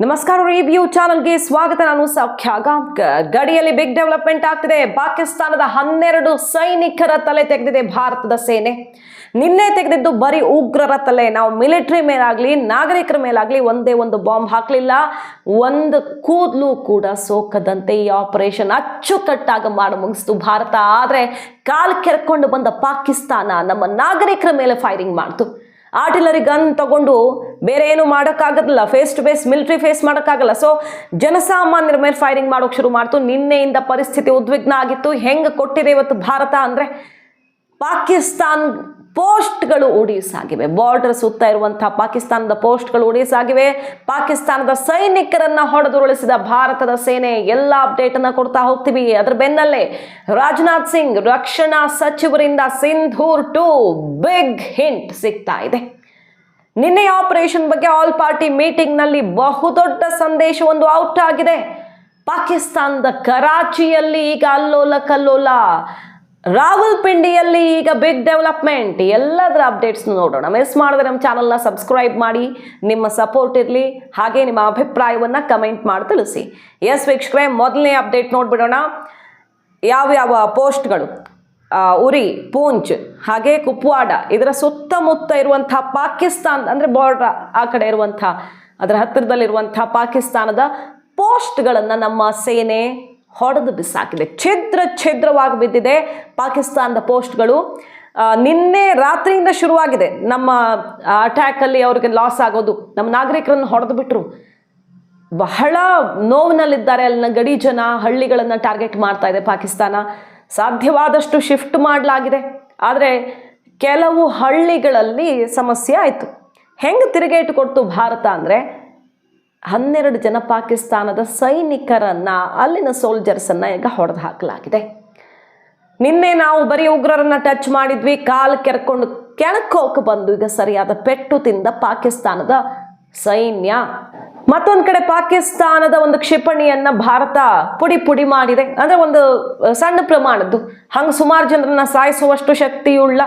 ನಮಸ್ಕಾರ ರಿವ್ಯೂ ಚಾನಲ್ಗೆ ಸ್ವಾಗತ. ನಾನು ಸೌಖ್ಯ ಗಾಂವ್ಕರ್ ಗಡಿಯಲ್ಲಿ ಬಿಗ್ ಡೆವಲಪ್ಮೆಂಟ್ ಆಗ್ತಿದೆ. ಪಾಕಿಸ್ತಾನದ ಹನ್ನೆರಡು ಸೈನಿಕರ ತಲೆ ತೆಗೆದಿದೆ ಭಾರತದ ಸೇನೆ. ನಿನ್ನೆ ತೆಗೆದಿದ್ದು ಬರೀ ಉಗ್ರರ ತಲೆ. ನಾವು ಮಿಲಿಟರಿ ಮೇಲಾಗಲಿ, ನಾಗರಿಕರ ಮೇಲಾಗಲಿ ಒಂದೇ ಒಂದು ಬಾಂಬ್ ಹಾಕಲಿಲ್ಲ. ಒಂದು ಕೂದಲು ಕೂಡ ಸೋಕದಂತೆ ಈ ಆಪರೇಷನ್ ಅಚ್ಚುಕಟ್ಟಾಗಿ ಮಾಡಿ ಮುಗಿಸ್ತು ಭಾರತ. ಆದರೆ ಕಾಲು ಕೆರ್ಕೊಂಡು ಬಂದ ಪಾಕಿಸ್ತಾನ ನಮ್ಮ ನಾಗರಿಕರ ಮೇಲೆ ಫೈರಿಂಗ್ ಮಾಡ್ತು. ಆರ್ಟಿಲರಿ ಗನ್ ತಗೊಂಡು ಬೇರೆ ಏನು ಮಾಡೋಕ್ಕಾಗಲ್ಲ face to face military face ಮಾಡೋಕ್ಕಾಗಲ್ಲ. ಸೊ ಜನಸಾಮಾನ್ಯರ ಮೇಲೆ ಫೈರಿಂಗ್ ಮಾಡೋಕೆ ಶುರು ಮಾಡ್ತು. ನಿನ್ನೆಯಿಂದ ಪರಿಸ್ಥಿತಿ ಉದ್ವಿಗ್ನ ಆಗಿತ್ತು. ಹೆಂಗೆ ಕೊಟ್ಟಿದೆ ಇವತ್ತು ಭಾರತ ಅಂದರೆ ಪಾಕಿಸ್ತಾನ್ ಪೋಸ್ಟ್ಗಳು ಉಡಿಸಾಗಿವೆ ಬಾರ್ಡರ್ ಸುತ್ತ ಇರುವಂತಹ ಪಾಕಿಸ್ತಾನದ ಪೋಸ್ಟ್ಗಳು ಉಡಿಸಾಗಿವೆ ಪಾಕಿಸ್ತಾನದ ಸೈನಿಕರನ್ನ ಹೊಡೆದುರುಳಿಸಿದ ಭಾರತದ ಸೇನೆ ಎಲ್ಲ ಅಪ್ಡೇಟ್ ಅನ್ನ ಕೊಡ್ತಾ ಹೋಗ್ತೀವಿ. ಅದರ ಬೆನ್ನಲ್ಲೇ ರಾಜನಾಥ್ ಸಿಂಗ್, ರಕ್ಷಣಾ ಸಚಿವರಿಂದ ಸಿಂಧೂರ್ ಟು ಬಿಗ್ ಹಿಂಟ್ ಸಿಗ್ತಾ ಇದೆ. ನಿನ್ನೆ ಆಪರೇಷನ್ ಬಗ್ಗೆ ಆಲ್ ಪಾರ್ಟಿ ಮೀಟಿಂಗ್ನಲ್ಲಿ ಬಹುದೊಡ್ಡ ಒಂದು ಔಟ್ ಆಗಿದೆ. ಪಾಕಿಸ್ತಾನದ ಕರಾಚಿಯಲ್ಲಿ ಈಗ ಅಲ್ಲೋಲ ಕಲ್ಲೋಲ ರಾವಲ್ಪಿಂಡಿಯಲ್ಲಿ ಈಗ ಬಿಗ್ ಡೆವಲಪ್ಮೆಂಟ್ ಎಲ್ಲದರ ಅಪ್ಡೇಟ್ಸ್ ನೋಡೋಣ. ಮಿಸ್ ಮಾಡಿದ್ರೆ ನಮ್ಮ ಚಾನಲ್ನ ಸಬ್ಸ್ಕ್ರೈಬ್ ಮಾಡಿ, ನಿಮ್ಮ ಸಪೋರ್ಟ್ ಇರಲಿ, ಹಾಗೆ ನಿಮ್ಮ ಅಭಿಪ್ರಾಯವನ್ನು ಕಮೆಂಟ್ ಮಾಡಿ ತಿಳಿಸಿ. ಎಸ್ ವೀಕ್ಷಕರೇ, ಮೊದಲನೇ ಅಪ್ಡೇಟ್ ನೋಡ್ಬಿಡೋಣ. ಯಾವ್ಯಾವ ಪೋಸ್ಟ್ಗಳು? ಉರಿ, ಪೂಂಚ್, ಹಾಗೆ ಕುಪ್ವಾಡ, ಇದರ ಸುತ್ತಮುತ್ತ ಇರುವಂಥ ಪಾಕಿಸ್ತಾನ, ಅಂದರೆ ಬಾರ್ಡ್ರ್ ಆ ಕಡೆ ಇರುವಂಥ, ಅದರ ಹತ್ತಿರದಲ್ಲಿರುವಂಥ ಪಾಕಿಸ್ತಾನದ ಪೋಸ್ಟ್ಗಳನ್ನು ನಮ್ಮ ಸೇನೆ ಹೊಡೆದು ಬಿಸಾಕಿದೆ. ಛಿದ್ರ ಛಿದ್ರವಾಗಿ ಬಿದ್ದಿದೆ ಪಾಕಿಸ್ತಾನದ ಪೋಸ್ಟ್ಗಳು. ನಿನ್ನೆ ರಾತ್ರಿಯಿಂದ ಶುರುವಾಗಿದೆ. ನಮ್ಮ ಅಟ್ಯಾಕಲ್ಲಿ ಅವ್ರಿಗೆ ಲಾಸ್ ಆಗೋದು. ನಮ್ಮ ನಾಗರಿಕರನ್ನು ಹೊಡೆದು ಬಿಟ್ಟರು ಬಹಳ ನೋವಿನಲ್ಲಿದ್ದಾರೆ ಅಲ್ಲಿನ ಗಡಿ ಜನ, ಹಳ್ಳಿಗಳನ್ನು ಟಾರ್ಗೆಟ್ ಮಾಡ್ತಾ ಇದೆ ಪಾಕಿಸ್ತಾನ. ಸಾಧ್ಯವಾದಷ್ಟು ಶಿಫ್ಟ್ ಮಾಡಲಾಗಿದೆ. ಆದರೆ ಕೆಲವು ಹಳ್ಳಿಗಳಲ್ಲಿ ಸಮಸ್ಯೆ ಆಯಿತು. ಹೆಂಗೆ ತಿರುಗೇಟು ಕೊಡ್ತು ಭಾರತ ಅಂದರೆ ಹನ್ನೆರಡು ಜನ ಪಾಕಿಸ್ತಾನದ ಸೈನಿಕರನ್ನ, ಅಲ್ಲಿನ ಸೋಲ್ಜರ್ಸನ್ನು ಈಗ ಹೊಡೆದು ಹಾಕಲಾಗಿದೆ. ನಿನ್ನೆ ನಾವು ಬರೀ ಉಗ್ರರನ್ನ ಟಚ್ ಮಾಡಿದ್ವಿ, ಕಾಲು ಕೆರ್ಕೊಂಡು ಕೆಳಕೋಕೆ ಬಂದು ಈಗ ಸರಿಯಾದ ಪೆಟ್ಟು ತಿಂದ ಪಾಕಿಸ್ತಾನದ ಸೈನ್ಯ. ಮತ್ತೊಂದು ಕಡೆ ಪಾಕಿಸ್ತಾನದ ಒಂದು ಕ್ಷಿಪಣಿಯನ್ನ ಭಾರತ ಪುಡಿ ಪುಡಿ ಮಾಡಿದೆ. ಅಂದ್ರೆ ಒಂದು ಸಣ್ಣ ಪ್ರಮಾಣದ್ದು. ಹಂಗೆ ಸುಮಾರು ಜನರನ್ನ ಸಾಯಿಸುವಷ್ಟು ಶಕ್ತಿಯುಳ್ಳ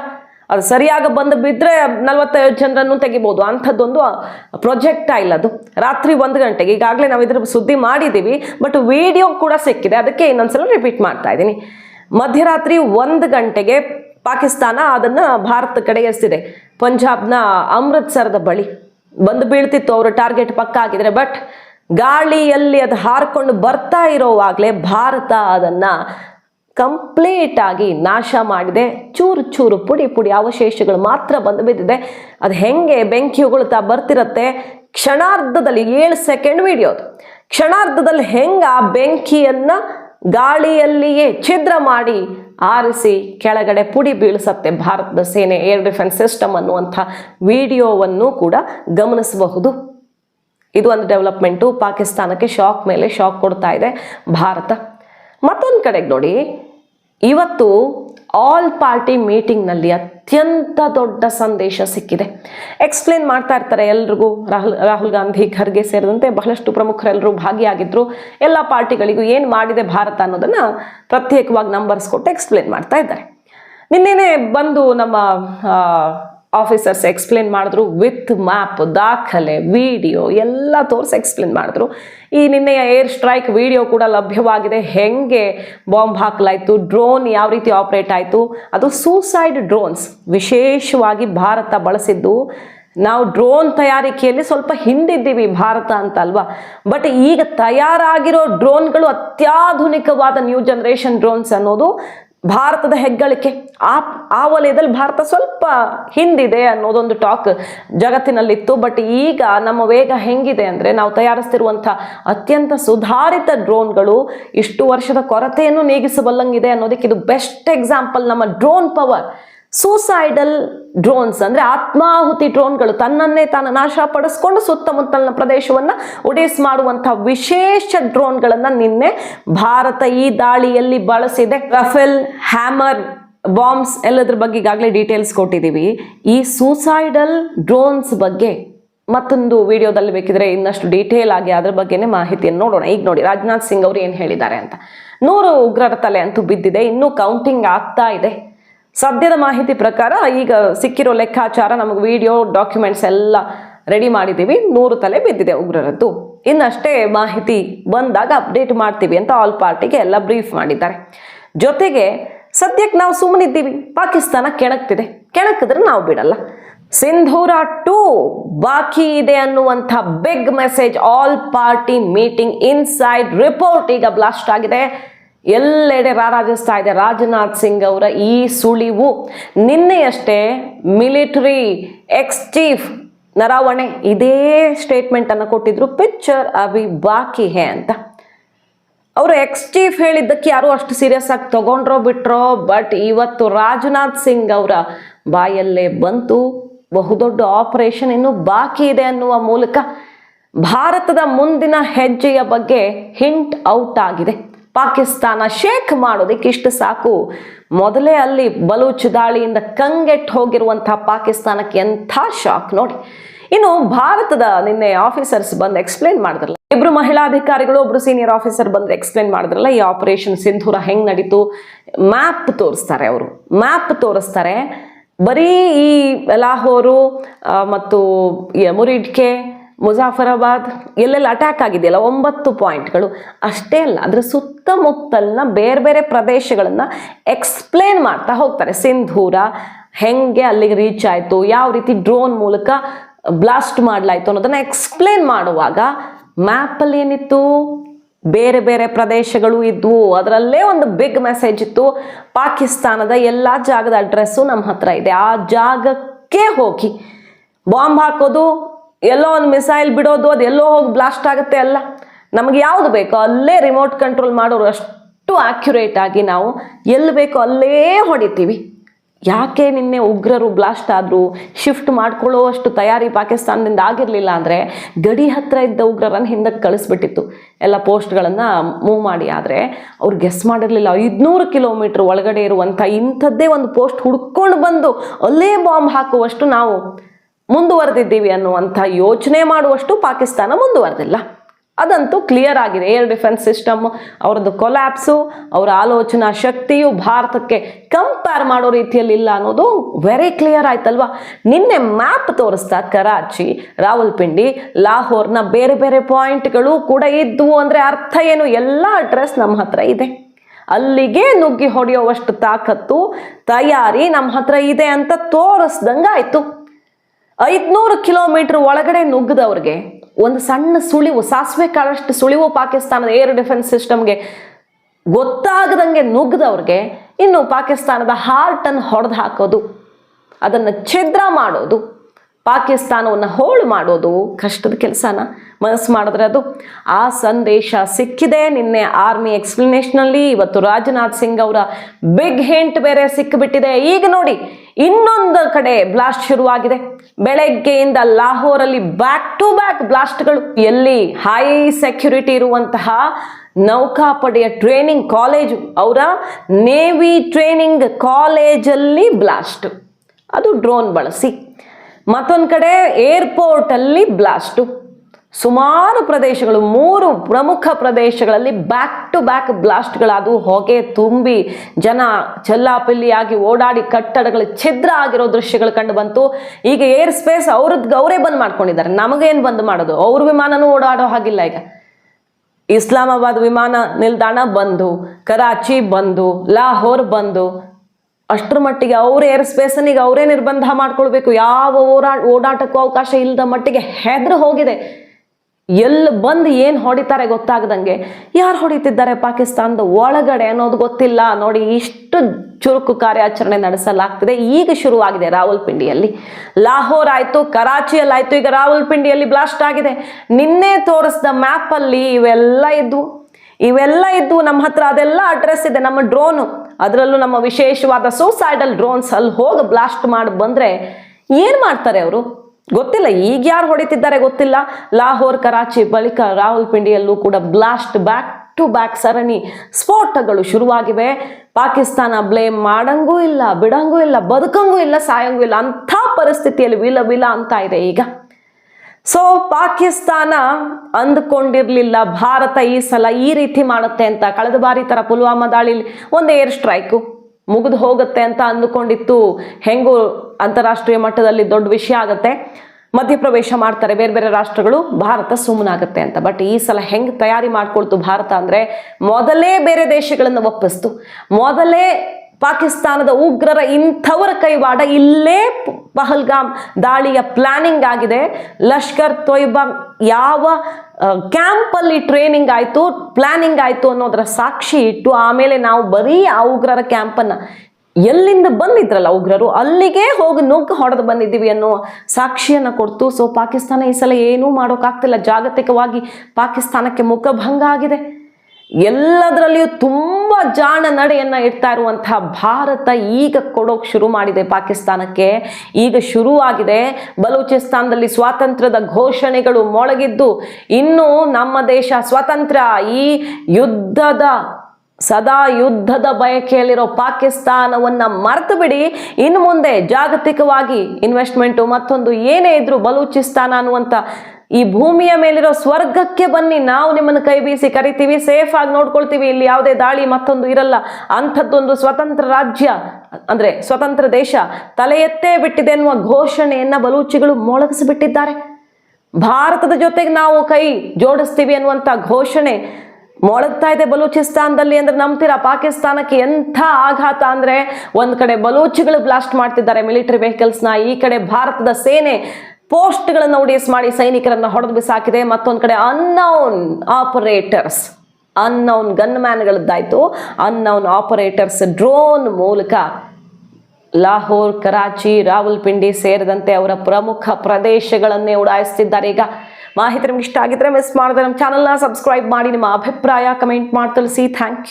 ಅದು ಸರಿಯಾಗಿ ಬಂದು ಬಿದ್ದರೆ ನಲವತ್ತೈದು ಜನರನ್ನು ತೆಗಿಬೋದು. ಅಂಥದ್ದೊಂದು ಪ್ರೊಜೆಕ್ಟೈಲ್ ಅದು. ರಾತ್ರಿ ಒಂದು ಗಂಟೆಗೆ ಈಗಾಗಲೇ ನಾವು ಇದ್ರ ಸುದ್ದಿ ಮಾಡಿದ್ದೀವಿ ಬಟ್ ವಿಡಿಯೋ ಕೂಡ ಸಿಕ್ಕಿದೆ. ಅದಕ್ಕೆ ಇನ್ನೊಂದ್ಸಲ ರಿಪೀಟ್ ಮಾಡ್ತಾ ಇದ್ದೀನಿ. ಮಧ್ಯರಾತ್ರಿ ಒಂದು ಗಂಟೆಗೆ ಪಾಕಿಸ್ತಾನ ಅದನ್ನು ಭಾರತ ಕಡೆ ಎಸ್ತಿದೆ ಪಂಜಾಬ್ನ ಅಮೃತ್ಸರದ ಬಳಿ. ಬಂದು ಬೀಳ್ತಿತ್ತು ಅವರ ಟಾರ್ಗೆಟ್ ಪಕ್ಕ ಆಗಿದ್ರೆ ಬಟ್ ಗಾಳಿಯಲ್ಲಿ ಅದು ಹಾರ್ಕೊಂಡು ಬರ್ತಾ ಇರೋವಾಗಲೇ ಭಾರತ ಅದನ್ನು ಕಂಪ್ಲೀಟ್ ಆಗಿ ನಾಶ ಮಾಡಿದೆ. ಚೂರು ಚೂರು ಪುಡಿ ಪುಡಿ ಅವಶೇಷಗಳು ಮಾತ್ರ ಬಂದು ಬಿದ್ದಿದೆ. ಅದು ಹೆಂಗೆ ಬೆಂಕಿ ಉಗುಳ್ತಾ ಬರ್ತಿರತ್ತೆ? ಕ್ಷಣಾರ್ಧದಲ್ಲಿ ಏಳು ಸೆಕೆಂಡ್ ವಿಡಿಯೋ ಕ್ಷಣಾರ್ಧದಲ್ಲಿ ಹೆಂಗೆ ಆ ಬೆಂಕಿಯನ್ನ ಗಾಳಿಯಲ್ಲಿಯೇ ಛಿದ್ರ ಮಾಡಿ ಆರಿಸಿ ಕೆಳಗಡೆ ಪುಡಿ ಬೀಳಿಸತ್ತೆ ಭಾರತದ ಸೇನೆ ಏರ್ ಡಿಫೆನ್ಸ್ ಸಿಸ್ಟಮ್ ಅನ್ನುವಂಥ ವಿಡಿಯೋವನ್ನು ಕೂಡ ಗಮನಿಸಬಹುದು. ಇದು ಒಂದು ಡೆವಲಪ್ಮೆಂಟು ಪಾಕಿಸ್ತಾನಕ್ಕೆ ಶಾಕ್ ಮೇಲೆ ಶಾಕ್ ಕೊಡ್ತಾ ಇದೆ ಭಾರತ. ಮತ್ತೊಂದು ಕಡೆಗೆ ನೋಡಿ, ಇವತ್ತು ಆಲ್ ಪಾರ್ಟಿ ಮೀಟಿಂಗ್ನಲ್ಲಿ ಅತ್ಯಂತ ದೊಡ್ಡ ಸಂದೇಶ ಸಿಕ್ಕಿದೆ. ಎಕ್ಸ್ಪ್ಲೇನ್ ಮಾಡ್ತಾ ಇರ್ತಾರೆ ಎಲ್ರಿಗೂ. ರಾಹುಲ್ ರಾಹುಲ್ ಗಾಂಧಿ ಖರ್ಗೆ ಸೇರಿದಂತೆ ಬಹಳಷ್ಟು ಪ್ರಮುಖರೆಲ್ಲರೂ ಭಾಗಿಯಾಗಿದ್ರು. ಎಲ್ಲ ಪಾರ್ಟಿಗಳಿಗೂ ಏನು ಮಾಡಿದೆ ಭಾರತ ಅನ್ನೋದನ್ನು ಪ್ರತ್ಯೇಕವಾಗಿ ನಂಬರ್ಸ್ ಕೊಟ್ಟು ಎಕ್ಸ್ಪ್ಲೇನ್ ಮಾಡ್ತಾ ಇದ್ದಾರೆ. ನಿನ್ನೆನೆ ಬಂದು ನಮ್ಮ ಆಫೀಸರ್ಸ್ ಎಕ್ಸ್ಪ್ಲೇನ್ ಮಾಡಿದ್ರು ವಿತ್ ಮ್ಯಾಪ್ ದಾಖಲೆ ವಿಡಿಯೋ ಎಲ್ಲ ತೋರಿಸಿ ಎಕ್ಸ್ಪ್ಲೇನ್ ಮಾಡಿದ್ರು. ಈ ನಿನ್ನೆಯ ಏರ್ ಸ್ಟ್ರೈಕ್ ವಿಡಿಯೋ ಕೂಡ ಲಭ್ಯವಾಗಿದೆ. ಹೆಂಗೆ ಬಾಂಬ್ ಹಾಕಲಾಯಿತು? ಡ್ರೋನ್ ಯಾವ ರೀತಿ ಆಪ್ರೇಟ್ ಆಯಿತು? ಅದು ಸೂಸೈಡ್ ಡ್ರೋನ್ಸ್ ವಿಶೇಷವಾಗಿ ಭಾರತ ಬಳಸಿದ್ದು ನಾವು ಡ್ರೋನ್ ತಯಾರಿಕೆಯಲ್ಲಿ ಸ್ವಲ್ಪ ಹಿಂದಿದ್ದೀವಿ ಭಾರತ ಅಂತ ಅಲ್ವಾ ಬಟ್ ಈಗ ತಯಾರಾಗಿರೋ ಡ್ರೋನ್ಗಳು ಅತ್ಯಾಧುನಿಕವಾದ ನ್ಯೂ ಜನರೇಷನ್ ಡ್ರೋನ್ಸ್ ಅನ್ನೋದು ಭಾರತದ ಹೆಗ್ಗಳಿಕೆ. ಆ ಆ ವಲಯದಲ್ಲಿ ಭಾರತ ಸ್ವಲ್ಪ ಹಿಂದಿದೆ ಅನ್ನೋದೊಂದು ಟಾಕ್ ಜಗತ್ತಿನಲ್ಲಿತ್ತು. ಬಟ್ ಈಗ ನಮ್ಮ ವೇಗ ಹೆಂಗಿದೆ ಅಂದರೆ ನಾವು ತಯಾರಿಸ್ತಿರುವಂಥ ಅತ್ಯಂತ ಸುಧಾರಿತ ಡ್ರೋನ್ಗಳು ಇಷ್ಟು ವರ್ಷದ ಕೊರತೆಯನ್ನು ನೀಗಿಸಬಲ್ಲಂಗಿದೆ ಅನ್ನೋದಕ್ಕೆ ಇದು ಬೆಸ್ಟ್ ಎಕ್ಸಾಂಪಲ್ ನಮ್ಮ ಡ್ರೋನ್ ಪವರ್ ಸೂಸೈಡಲ್ ಡ್ರೋನ್ಸ್ ಅಂದ್ರೆ ಆತ್ಮಾಹುತಿ ಡ್ರೋನ್ಗಳು ತನ್ನನ್ನೇ ತಾನು ನಾಶ ಪಡಿಸ್ಕೊಂಡು ಸುತ್ತಮುತ್ತಲಿನ ಪ್ರದೇಶವನ್ನ ಉಡೇಸ್ ಮಾಡುವಂತಹ ವಿಶೇಷ ಡ್ರೋನ್ಗಳನ್ನ ನಿನ್ನೆ ಭಾರತ ಈ ದಾಳಿಯಲ್ಲಿ ಬಳಸಿದೆ. ರಫೆಲ್ ಹ್ಯಾಮರ್ ಬಾಂಬ್ಸ್ ಎಲ್ಲದ್ರ ಬಗ್ಗೆ ಈಗಾಗಲೇ ಡೀಟೇಲ್ಸ್ ಕೊಟ್ಟಿದ್ದೀವಿ. ಈ ಸೂಸೈಡಲ್ ಡ್ರೋನ್ಸ್ ಬಗ್ಗೆ ಮತ್ತೊಂದು ವಿಡಿಯೋದಲ್ಲಿ ಬೇಕಿದ್ರೆ ಇನ್ನಷ್ಟು ಡೀಟೇಲ್ ಆಗಿ ಅದ್ರ ಬಗ್ಗೆನೇ ಮಾಹಿತಿಯನ್ನು ನೋಡೋಣ. ಈಗ ನೋಡಿ, ರಾಜನಾಥ್ ಸಿಂಗ್ ಅವರು ಏನು ಹೇಳಿದ್ದಾರೆ ಅಂತ. ನೂರು ಉಗ್ರರ ತಲೆ ಅಂತೂ ಬಿದ್ದಿದೆ, ಇನ್ನೂ ಕೌಂಟಿಂಗ್ ಆಗ್ತಾ ಇದೆ. ಸದ್ಯದ ಮಾಹಿತಿ ಪ್ರಕಾರ ಈಗ ಸಿಕ್ಕಿರೋ ಲೆಕ್ಕಾಚಾರ, ನಮಗೆ ವಿಡಿಯೋ ಡಾಕ್ಯುಮೆಂಟ್ಸ್ ಎಲ್ಲ ರೆಡಿ ಮಾಡಿದ್ದೀವಿ. ನೂರು ತಲೆ ಬಿದ್ದಿದೆ ಉಗ್ರರದ್ದು. ಇನ್ನಷ್ಟೇ ಮಾಹಿತಿ ಬಂದಾಗ ಅಪ್ಡೇಟ್ ಮಾಡ್ತೀವಿ ಅಂತ ಆಲ್ ಪಾರ್ಟಿಗೆ ಎಲ್ಲ ಬ್ರೀಫ್ ಮಾಡಿದ್ದಾರೆ. ಜೊತೆಗೆ ಸದ್ಯಕ್ಕೆ ನಾವು ಸುಮ್ಮನಿದ್ದೀವಿ ಪಾಕಿಸ್ತಾನ ಕೆಣಕ್ತಿದೆ. ಕೆಣಕಿದ್ರೆ ನಾವು ಬಿಡಲ್ಲ. ಸಿಂಧೂರ ಟೂ ಬಾಕಿ ಇದೆ ಅನ್ನುವಂಥ big message all party meeting inside report ಈಗ ಬ್ಲಾಸ್ಟ್ ಆಗಿದೆ. ಎಲ್ಲೆಡೆ ರಾರಾಜಿಸ್ತಾ ಇದೆ. ರಾಜನಾಥ್ ಸಿಂಗ್ ಅವರ ಈ ಸುಳಿವು ನಿನ್ನೆಯಷ್ಟೇ ಮಿಲಿಟರಿ ಎಕ್ಸ್ ಚೀಫ್ ನರಾವಣೆ ಇದೇ ಸ್ಟೇಟ್ಮೆಂಟ್ ಅನ್ನು ಕೊಟ್ಟಿದ್ರು. ಪಿಕ್ಚರ್ ಅಭಿ ಬಾಕಿ ಹೇ ಅಂತ. ಅವರು ಎಕ್ಸ್ ಚೀಫ್ ಹೇಳಿದ್ದಕ್ಕೆ ಯಾರು ಅಷ್ಟು ಸೀರಿಯಸ್ ಆಗಿ ತಗೊಂಡ್ರೋ ಬಿಟ್ರೋ ಬಟ್ ಇವತ್ತು ರಾಜನಾಥ್ ಸಿಂಗ್ ಅವರ ಬಾಯಲ್ಲೇ ಬಂತು. ಬಹುದೊಡ್ಡ ಆಪರೇಷನ್ ಇನ್ನು ಬಾಕಿ ಇದೆ ಅನ್ನುವ ಮೂಲಕ ಭಾರತದ ಮುಂದಿನ ಹೆಜ್ಜೆಯ ಬಗ್ಗೆ ಹಿಂಟ್ ಔಟ್ ಆಗಿದೆ. ಪಾಕಿಸ್ತಾನ ಶೇಕ್ ಮಾಡೋದಕ್ಕೆ ಇಷ್ಟು ಸಾಕು. ಮೊದಲೇ ಅಲ್ಲಿ ಬಲೂಚ್ ದಾಳಿಯಿಂದ ಕಂಗೆಟ್ಟು ಹೋಗಿರುವಂತಹ ಪಾಕಿಸ್ತಾನಕ್ಕೆ ಎಂಥ ಶಾಕ್ ನೋಡಿ. ಇನ್ನು ಭಾರತದ ನಿನ್ನೆ ಆಫೀಸರ್ಸ್ ಬಂದು ಎಕ್ಸ್ಪ್ಲೇನ್ ಮಾಡಿದ್ರಲ್ಲ. ಇಬ್ರು ಮಹಿಳಾ ಅಧಿಕಾರಿಗಳು, ಒಬ್ರು ಸೀನಿಯರ್ ಆಫೀಸರ್ ಬಂದು ಎಕ್ಸ್ಪ್ಲೇನ್ ಮಾಡಿದ್ರಲ್ಲ, ಈ ಆಪರೇಷನ್ ಸಿಂಧೂರ ಹೆಂಗ್ ನಡೀತು? ಮ್ಯಾಪ್ ತೋರಿಸ್ತಾರೆ ಅವರು. ಮ್ಯಾಪ್ ತೋರಿಸ್ತಾರೆ. ಬರೀ ಈ ಲಾಹೋರು ಮತ್ತು ಮುರಿಡ್ಕೆ ಮುಜಾಫರಾಬಾದ್ ಎಲ್ಲೆಲ್ಲಿ ಅಟ್ಯಾಕ್ ಆಗಿದೆಯಲ್ಲ, ಒಂಬತ್ತು ಪಾಯಿಂಟ್ಗಳು ಅಷ್ಟೇ ಅಲ್ಲ, ಅದರ ಸುತ್ತಮುತ್ತಲಿನ ಬೇರೆ ಬೇರೆ ಪ್ರದೇಶಗಳನ್ನು ಎಕ್ಸ್ಪ್ಲೇನ್ ಮಾಡ್ತಾ ಹೋಗ್ತಾರೆ. ಸಿಂಧೂರ ಹೆಂಗೆ ಅಲ್ಲಿಗೆ ರೀಚ್ ಆಯಿತು, ಯಾವ ರೀತಿ ಡ್ರೋನ್ ಮೂಲಕ ಬ್ಲಾಸ್ಟ್ ಮಾಡಲಾಯಿತು ಅನ್ನೋದನ್ನು ಎಕ್ಸ್ಪ್ಲೇನ್ ಮಾಡುವಾಗ ಮ್ಯಾಪಲ್ಲಿ ಏನಿತ್ತು? ಬೇರೆ ಬೇರೆ ಪ್ರದೇಶಗಳು ಇದ್ವು. ಅದರಲ್ಲೇ ಒಂದು ಬಿಗ್ ಮೆಸೇಜ್ ಇತ್ತು. ಪಾಕಿಸ್ತಾನದ ಎಲ್ಲ ಜಾಗದ ಅಡ್ರೆಸ್ಸು ನಮ್ಮ ಹತ್ರ ಇದೆ. ಆ ಜಾಗಕ್ಕೆ ಹೋಗಿ ಬಾಂಬ್ ಹಾಕೋದು ಎಲ್ಲೋ ಒಂದು ಮಿಸೈಲ್ ಬಿಡೋದು, ಅದು ಎಲ್ಲೋ ಹೋಗಿ ಬ್ಲಾಸ್ಟ್ ಆಗುತ್ತೆ ಅಲ್ಲ? ನಮಗೆ ಯಾವುದು ಬೇಕೋ ಅಲ್ಲೇ ರಿಮೋಟ್ ಕಂಟ್ರೋಲ್ ಮಾಡೋರು ಅಷ್ಟು ಆಕ್ಯುರೇಟ್ ಆಗಿ ನಾವು ಎಲ್ಲಿ ಬೇಕೋ ಅಲ್ಲೇ ಹೊಡಿತೀವಿ. ಯಾಕೆ ನಿನ್ನೆ ಉಗ್ರರು ಬ್ಲಾಸ್ಟ್ ಆದರೂ ಶಿಫ್ಟ್ ಮಾಡ್ಕೊಳ್ಳೋ ಅಷ್ಟು ತಯಾರಿ ಪಾಕಿಸ್ತಾನದಿಂದ ಆಗಿರಲಿಲ್ಲ ಅಂದರೆ ಗಡಿ ಹತ್ತಿರ ಇದ್ದ ಉಗ್ರರನ್ನು ಹಿಂದಕ್ಕೆ ಕಳಿಸ್ಬಿಟ್ಟಿತ್ತು. ಎಲ್ಲ ಪೋಸ್ಟ್ಗಳನ್ನು ಮೂವ್ ಮಾಡಿ ಆದರೆ ಅವ್ರು ಗೆಸ್ ಮಾಡಿರಲಿಲ್ಲ. ಐದುನೂರು ಕಿಲೋಮೀಟ್ರ್ ಒಳಗಡೆ ಇರುವಂಥ ಇಂಥದ್ದೇ ಒಂದು ಪೋಸ್ಟ್ ಹುಡ್ಕೊಂಡು ಬಂದು ಅಲ್ಲೇ ಬಾಂಬ್ ಹಾಕುವಷ್ಟು ನಾವು ಮುಂದುವರೆದಿದ್ದೀವಿ ಅನ್ನುವಂಥ ಯೋಚನೆ ಮಾಡುವಷ್ಟು ಪಾಕಿಸ್ತಾನ ಮುಂದುವರೆದಿಲ್ಲ. ಅದಂತೂ ಕ್ಲಿಯರ್ ಆಗಿದೆ. ಏರ್ ಡಿಫೆನ್ಸ್ ಸಿಸ್ಟಮ್ ಅವರದ್ದು ಕೊಲ್ಯಾಪ್ಸು ಅವರ ಆಲೋಚನಾ ಶಕ್ತಿಯು ಭಾರತಕ್ಕೆ ಕಂಪೇರ್ ಮಾಡೋ ರೀತಿಯಲ್ಲಿ ಇಲ್ಲ ಅನ್ನೋದು ವೆರಿ ಕ್ಲಿಯರ್ ಆಯ್ತಲ್ವಾ? ನಿನ್ನೆ ಮ್ಯಾಪ್ ತೋರಿಸ್ತಾ ಕರಾಚಿ, ರಾವಲ್ಪಿಂಡಿ, ಲಾಹೋರ್ನ ಬೇರೆ ಬೇರೆ ಪಾಯಿಂಟ್ಗಳು ಕೂಡ ಇದ್ವು ಅಂದರೆ ಅರ್ಥ ಏನು? ಎಲ್ಲ ಅಡ್ರೆಸ್ ನಮ್ಮ ಹತ್ರ ಇದೆ. ಅಲ್ಲಿಗೆ ನುಗ್ಗಿ ಹೊಡೆಯುವಷ್ಟು ತಾಕತ್ತು, ತಯಾರಿ ನಮ್ಮ ಹತ್ರ ಇದೆ ಅಂತ ತೋರಿಸ್ದಂಗಾಯ್ತು. ಐದ್ನೂರು ಕಿಲೋಮೀಟರ್ ಒಳಗಡೆ ನುಗ್ಗದವ್ರಿಗೆ, ಒಂದು ಸಣ್ಣ ಸುಳಿವು ಸಾಸಿವೆ ಕಾಳಷ್ಟು ಸುಳಿವು ಪಾಕಿಸ್ತಾನದ ಏರ್ ಡಿಫೆನ್ಸ್ ಸಿಸ್ಟಮ್ಗೆ ಗೊತ್ತಾಗದಂಗೆ ನುಗ್ಗದವ್ರಿಗೆ, ಇನ್ನು ಪಾಕಿಸ್ತಾನದ ಹಾರ್ಟನ್ನು ಹೊಡೆದು ಹಾಕೋದು, ಅದನ್ನು ಛಿದ್ರ ಮಾಡೋದು. ಪಾಕಿಸ್ತಾನವನ್ನು ಹೋಳು ಮಾಡೋದು ಕಷ್ಟದ ಕೆಲಸನ. ಮನಸ್ಸು ಮಾಡಿದ್ರೆ ಅದು ಆ ಸಂದೇಶ ಸಿಕ್ಕಿದೆ. ನಿನ್ನೆ ಆರ್ಮಿ ಎಕ್ಸ್ಪ್ಲನೇಷನಲ್ಲಿ ಇವತ್ತು ರಾಜನಾಥ್ ಸಿಂಗ್ ಅವರ ಬಿಗ್ ಹಿಂಟ್ ಬೇರೆ ಸಿಕ್ಕಿಬಿಟ್ಟಿದೆ. ಈಗ ನೋಡಿ, ಇನ್ನೊಂದು ಕಡೆ ಬ್ಲಾಸ್ಟ್ ಶುರುವಾಗಿದೆ. ಬೆಳಗ್ಗೆಯಿಂದ ಲಾಹೋರಲ್ಲಿ ಬ್ಯಾಕ್ ಟು ಬ್ಯಾಕ್ ಬ್ಲಾಸ್ಟ್ಗಳು ಎಲ್ಲಿ ಹೈ ಸೆಕ್ಯುರಿಟಿ ಇರುವಂತಹ ನೌಕಾಪಡೆಯ ಟ್ರೈನಿಂಗ್ ಕಾಲೇಜು ಅವರ ನೇವಿ ಟ್ರೈನಿಂಗ್ ಕಾಲೇಜಲ್ಲಿ ಬ್ಲಾಸ್ಟ್ ಅದು ಡ್ರೋನ್ ಬಳಸಿ. ಮತ್ತೊಂದು ಕಡೆ ಏರ್ಪೋರ್ಟಲ್ಲಿ ಬ್ಲಾಸ್ಟು. ಸುಮಾರು ಪ್ರದೇಶಗಳು, ಮೂರು ಪ್ರಮುಖ ಪ್ರದೇಶಗಳಲ್ಲಿ ಬ್ಯಾಕ್ ಟು ಬ್ಯಾಕ್ ಬ್ಲಾಸ್ಟ್ಗಳಾದವು. ಹೊಗೆ ತುಂಬಿ, ಜನ ಚೆಲ್ಲಾಪಿಲ್ಲಿಯಾಗಿ ಓಡಾಡಿ ಕಟ್ಟಡಗಳು ಛಿದ್ರ ಆಗಿರೋ ದೃಶ್ಯಗಳು ಕಂಡು ಬಂತು. ಈಗ ಏರ್ ಸ್ಪೇಸ್ ಅವ್ರದ್ದು ಅವರೇ ಬಂದ್ ಮಾಡ್ಕೊಂಡಿದ್ದಾರೆ. ನಮಗೇನು ಬಂದ್ ಮಾಡೋದು? ಅವ್ರ ವಿಮಾನನೂ ಓಡಾಡೋ ಹಾಗಿಲ್ಲ ಈಗ. ಇಸ್ಲಾಮಾಬಾದ್ ವಿಮಾನ ನಿಲ್ದಾಣ ಬಂದು, ಕರಾಚಿ ಬಂದು, ಲಾಹೋರ್ ಬಂದು ಅಷ್ಟರ ಮಟ್ಟಿಗೆ ಅವ್ರ ಏರ್ ಸ್ಪೇಸನ್ನು ಈಗ ಅವರೇ ನಿರ್ಬಂಧ ಮಾಡ್ಕೊಳ್ಬೇಕು. ಯಾವ ಓಡಾ ಓಡಾಟಕ್ಕೂ ಅವಕಾಶ ಇಲ್ಲದ ಮಟ್ಟಿಗೆ ಹೆದ್ರ ಹೋಗಿದೆ. ಎಲ್ಲಿ ಬಂದು ಏನು ಹೊಡಿತಾರೆ ಗೊತ್ತಾಗದಂಗೆ. ಯಾರು ಹೊಡಿತಿದ್ದಾರೆ ಪಾಕಿಸ್ತಾನದ ಒಳಗಡೆ ಅನ್ನೋದು ಗೊತ್ತಿಲ್ಲ. ನೋಡಿ, ಇಷ್ಟು ಚುರುಕು ಕಾರ್ಯಾಚರಣೆ ನಡೆಸಲಾಗ್ತಿದೆ. ಈಗ ಶುರುವಾಗಿದೆ ರಾವಲ್ಪಿಂಡಿಯಲ್ಲಿ. ಲಾಹೋರ್ ಆಯಿತು, ಕರಾಚಿಯಲ್ಲಿ ಆಯಿತು, ಈಗ ರಾವಲ್ಪಿಂಡಿಯಲ್ಲಿ ಬ್ಲಾಸ್ಟ್ ಆಗಿದೆ. ನಿನ್ನೆ ತೋರಿಸಿದ ಮ್ಯಾಪಲ್ಲಿ ಇವೆಲ್ಲ ಇದ್ವು. ಇವೆಲ್ಲ ಇದ್ದು ನಮ್ಮ ಹತ್ರ ಅದೆಲ್ಲ ಅಡ್ರೆಸ್ ಇದೆ, ನಮ್ಮ ಡ್ರೋನು ಅದರಲ್ಲೂ ನಮ್ಮ ವಿಶೇಷವಾದ ಸೂಸೈಡಲ್ ಡ್ರೋನ್ಸ್ ಅಲ್ಲಿ ಹೋಗಿ ಬ್ಲಾಸ್ಟ್ ಮಾಡಿ ಬಂದರೆ ಏನು ಮಾಡ್ತಾರೆ ಅವರು? ಗೊತ್ತಿಲ್ಲ, ಈಗ ಯಾರು ಹೊಡಿತಿದ್ದಾರೆ ಗೊತ್ತಿಲ್ಲ. ಲಾಹೋರ್, ಕರಾಚಿ ಬಳಿಕ ರಾವಲ್ಪಿಂಡಿಯಲ್ಲೂ ಕೂಡ ಬ್ಲಾಸ್ಟ್ ಬ್ಯಾಕ್ ಟು ಬ್ಯಾಕ್ ಸರಣಿ ಸ್ಫೋಟಗಳು ಶುರುವಾಗಿವೆ. ಪಾಕಿಸ್ತಾನ ಬ್ಲೇಮ್ ಮಾಡಂಗೂ ಇಲ್ಲ, ಬಿಡಂಗೂ ಇಲ್ಲ, ಬದುಕಂಗೂ ಇಲ್ಲ, ಸಾಯಂಗೂ ಇಲ್ಲ, ಅಂಥ ಪರಿಸ್ಥಿತಿಯಲ್ಲಿ ವಿಲ ವಿಲ ಅಂತ ಇದೆ ಈಗ. ಸೊ ಪಾಕಿಸ್ತಾನ ಅಂದ್ಕೊಂಡಿರ್ಲಿಲ್ಲ, ಭಾರತ ಈ ಸಲ ಈ ರೀತಿ ಮಾಡುತ್ತೆ ಅಂತ. ಕಳೆದ ಬಾರಿ ತರ ಪುಲ್ವಾಮಾ ದಾಳಿಲಿ ಒಂದು ಏರ್ ಸ್ಟ್ರೈಕು ಮುಗಿದು ಹೋಗುತ್ತೆ ಅಂತ ಅಂದುಕೊಂಡಿತ್ತು. ಹೆಂಗು ಅಂತಾರಾಷ್ಟ್ರೀಯ ಮಟ್ಟದಲ್ಲಿ ದೊಡ್ಡ ವಿಷಯ ಆಗುತ್ತೆ. ಮಧ್ಯಪ್ರವೇಶ ಮಾಡ್ತಾರೆ ಬೇರೆ ಬೇರೆ ರಾಷ್ಟ್ರಗಳು, ಭಾರತ ಸುಮ್ಮನಾಗುತ್ತೆ ಅಂತ. ಬಟ್ ಈ ಸಲ ಹೆಂಗ್ ತಯಾರಿ ಮಾಡ್ಕೊಳ್ತು ಭಾರತ ಅಂದ್ರೆ, ಮೊದಲೇ ಬೇರೆ ದೇಶಗಳನ್ನು ಒಪ್ಪಿಸ್ತು. ಮೊದಲೇ ಪಾಕಿಸ್ತಾನದ ಉಗ್ರರ ಇಂಥವರ ಕೈವಾಡ ಇಲ್ಲೇ ಪಹಲ್ಗಾಮ್ ದಾಳಿಯ ಪ್ಲಾನಿಂಗ್ ಆಗಿದೆ. ಲಷ್ಕರ್ ತೊಯ್ಬಾ ಯಾವ ಕ್ಯಾಂಪಲ್ಲಿ ಟ್ರೈನಿಂಗ್ ಆಯಿತು, ಪ್ಲಾನಿಂಗ್ ಆಯಿತು ಅನ್ನೋದರ ಸಾಕ್ಷಿ ಇಟ್ಟು ಆಮೇಲೆ ನಾವು ಬರೀ ಆ ಉಗ್ರರ ಕ್ಯಾಂಪನ್ನು ಎಲ್ಲಿಂದ ಬಂದಿದ್ರಲ್ಲ ಉಗ್ರರು, ಅಲ್ಲಿಗೆ ಹೋಗಿ ನುಗ್ಗು ಹೊಡೆದು ಬಂದಿದ್ದೀವಿ ಅನ್ನೋ ಸಾಕ್ಷಿಯನ್ನ ಕೊಡ್ತು. ಸೊ ಪಾಕಿಸ್ತಾನ ಈ ಸಲ ಏನೂ ಮಾಡೋಕ್ಕಾಗ್ತಿಲ್ಲ. ಜಾಗತಿಕವಾಗಿ ಪಾಕಿಸ್ತಾನಕ್ಕೆ ಮುಖಭಂಗ ಆಗಿದೆ. ಎಲ್ಲದರಲ್ಲಿಯೂ ತುಂಬ ಜಾಣ ನಡೆಯನ್ನು ಇಡ್ತಾ ಇರುವಂತಹ ಭಾರತ ಈಗ ಕೊಡೋಕೆ ಶುರು ಮಾಡಿದೆ ಪಾಕಿಸ್ತಾನಕ್ಕೆ. ಈಗ ಶುರುವಾಗಿದೆ. ಬಲೂಚಿಸ್ತಾನದಲ್ಲಿ ಸ್ವಾತಂತ್ರ್ಯದ ಘೋಷಣೆಗಳು ಮೊಳಗಿದ್ದು, ಇನ್ನು ನಮ್ಮ ದೇಶ ಸ್ವತಂತ್ರ ಈ ಯುದ್ಧದ, ಸದಾ ಯುದ್ಧದ ಬಯಕೆಯಲ್ಲಿರೋ ಪಾಕಿಸ್ತಾನವನ್ನು ಮರೆತು ಬಿಡಿ. ಇನ್ನು ಮುಂದೆ ಜಾಗತಿಕವಾಗಿ ಇನ್ವೆಸ್ಟ್ಮೆಂಟು ಮತ್ತೊಂದು ಏನೇ ಇದ್ರು ಬಲೂಚಿಸ್ತಾನ ಅನ್ನುವಂಥ ಈ ಭೂಮಿಯ ಮೇಲಿರೋ ಸ್ವರ್ಗಕ್ಕೆ ಬನ್ನಿ. ನಾವು ನಿಮ್ಮನ್ನು ಕೈ ಬೀಸಿ ಕರಿತೀವಿ ಸೇಫ್ ಆಗಿ ನೋಡ್ಕೊಳ್ತೀವಿ. ಇಲ್ಲಿ ಯಾವುದೇ ದಾಳಿ ಮತ್ತೊಂದು ಇರಲ್ಲ. ಅಂಥದ್ದೊಂದು ಸ್ವತಂತ್ರ ರಾಜ್ಯ, ಅಂದ್ರೆ ಸ್ವತಂತ್ರ ದೇಶ ತಲೆ ಎತ್ತೇ ಬಿಟ್ಟಿದೆ ಎನ್ನುವ ಘೋಷಣೆಯನ್ನ ಬಲೂಚಿಗಳು ಮೊಳಗಿಸಿಬಿಟ್ಟಿದ್ದಾರೆ. ಭಾರತದ ಜೊತೆಗೆ ನಾವು ಕೈ ಜೋಡಿಸ್ತೀವಿ ಅನ್ನುವಂಥ ಘೋಷಣೆ ಮೊಳಗ್ತಾ ಇದೆ ಬಲೂಚಿಸ್ತಾನದಲ್ಲಿ. ಅಂದ್ರೆ ನಂಬ್ತೀರಾ? ಪಾಕಿಸ್ತಾನಕ್ಕೆ ಎಂಥ ಆಘಾತ ಅಂದ್ರೆ ಒಂದ್ ಕಡೆ ಬಲೂಚಿಗಳು ಬ್ಲಾಸ್ಟ್ ಮಾಡ್ತಿದ್ದಾರೆ ಮಿಲಿಟರಿ ವೆಹಿಕಲ್ಸ್ನ, ಈ ಕಡೆ ಭಾರತದ ಸೇನೆ ಪೋಸ್ಟ್ಗಳನ್ನು ಉಡಿಸ್ ಮಾಡಿ ಸೈನಿಕರನ್ನ ಹೊಡೆದು ಬಿಸಾಕಿದೆ. ಮತ್ತೊಂದು ಕಡೆ ಅನ್ನೌನ್ ಆಪರೇಟರ್ಸ್ ಅನ್ನೌನ್ ಗನ್ ಮ್ಯಾನ್ಗಳದ್ದಾಯಿತು ಅನ್ನೌನ್ ಆಪರೇಟರ್ಸ್ ಡ್ರೋನ್ ಮೂಲಕ ಲಾಹೋರ್, ಕರಾಚಿ, ರಾವಲ್ಪಿಂಡಿ ಸೇರಿದಂತೆ ಅವರ ಪ್ರಮುಖ ಪ್ರದೇಶಗಳನ್ನೇ ಉಡಾಯಿಸ್ತಿದ್ದಾರೆ ಈಗ ಮಾಹಿತಿ ನಿಮ್ಗೆ ಇಷ್ಟ ಆಗಿದ್ರೆ ಮಿಸ್ ಮಾಡಿದ್ರೆ ನಮ್ಮ ಚಾನಲ್ನ ಸಬ್ಸ್ಕ್ರೈಬ್ ಮಾಡಿ. ನಿಮ್ಮ ಅಭಿಪ್ರಾಯ ಕಮೆಂಟ್ ಮಾಡಿ ತಿಳಿಸಿ ಥ್ಯಾಂಕ್ ಯು